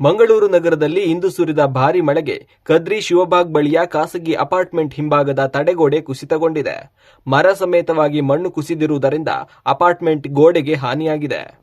ಮಂಗಳೂರು ನಗರದಲ್ಲಿ ಇಂದು ಸುರಿದ ಭಾರಿ ಮಳೆಗೆ ಕದ್ರಿ ಶಿವಬಾಗ್ ಬಳಿಯ ಖಾಸಗಿ ಅಪಾರ್ಟ್ಮೆಂಟ್ ಹಿಂಭಾಗದ ತಡೆಗೋಡೆ ಕುಸಿತಗೊಂಡಿದೆ. ಮರ ಸಮೇತವಾಗಿ ಮಣ್ಣು ಕುಸಿದಿರುವುದರಿಂದ ಅಪಾರ್ಟ್ಮೆಂಟ್ ಗೋಡೆಗೆ ಹಾನಿಯಾಗಿದೆ.